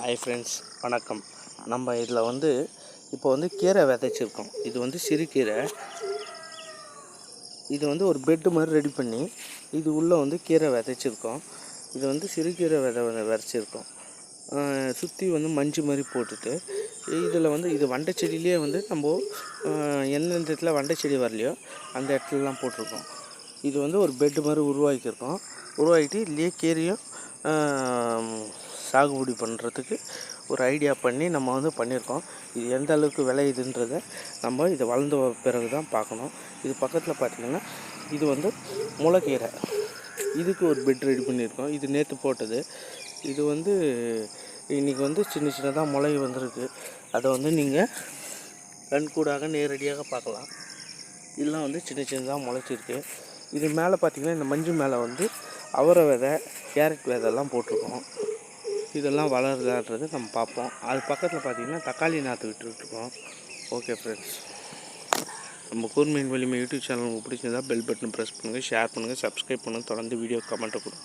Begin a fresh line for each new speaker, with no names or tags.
Hi friends வணக்கம். நம்ம இதில் வந்து இப்போ வந்து கீரை விதைச்சிருக்கோம். இது வந்து சிறுகீரை இது வந்து ஒரு பெட்டு மாதிரி ரெடி பண்ணி இது உள்ளே வந்து கீரை விதைச்சிருக்கோம். இது வந்து சிறுகீரை விதை விதைச்சிருக்கோம். சுற்றி வந்து மஞ்சு மாதிரி போட்டுட்டு இதில் வந்து இது வண்டை செடியிலே வந்து நம்ம எந்தெந்த இடத்துல வண்டை செடி வரலையோ அந்த இடத்துலலாம் போட்டிருக்கோம். இது வந்து ஒரு பெட்டு மாதிரி உருவாக்கியிருக்கோம். உருவாக்கிட்டு இதுலேயே கீரையும் சாகுபடி பண்ணுறதுக்கு ஒரு ஐடியா பண்ணி நம்ம வந்து பண்ணியிருக்கோம். இது எந்த அளவுக்கு விளையுதுன்றதை நம்ம இது வளர்ந்த பிறகு தான் பார்க்கணும். இது பக்கத்தில் பார்த்திங்கன்னா இது வந்து முளைக்கீரை இதுக்கு ஒரு பெட் ரெடி பண்ணியிருக்கோம். இது நேற்று போட்டது. இது வந்து இன்றைக்கி வந்து சின்ன சின்னதாக முளை வந்திருக்கு. அதை வந்து நீங்கள் கண்கூடாக நேரடியாக பார்க்கலாம். இதெல்லாம் வந்து சின்ன சின்னதாக முளைச்சிருக்கு. இது மேலே பார்த்தீங்கன்னா இந்த மஞ்சள் மேலே வந்து அவரை விதை கேரட் விதைலாம் போட்டிருக்கோம். இதெல்லாம் வளருதான்றது நம்ம பார்ப்போம். அது பக்கத்தில் பார்த்தீங்கன்னா தக்காளி நாற்று விட்டுருக்கோம். ஓகே ஃப்ரெண்ட்ஸ் நம்ம கூர்மையின் வலிமை யூடியூப் சேனல் உங்களுக்கு பிடிச்சிருந்தால் பெல் பட்டன் ப்ரெஸ் பண்ணுங்கள் ஷேர் பண்ணுங்கள் சப்ஸ்கிரைப் பண்ணுங்கள் தொடர்ந்து வீடியோ கமெண்ட்டை கொடுங்க.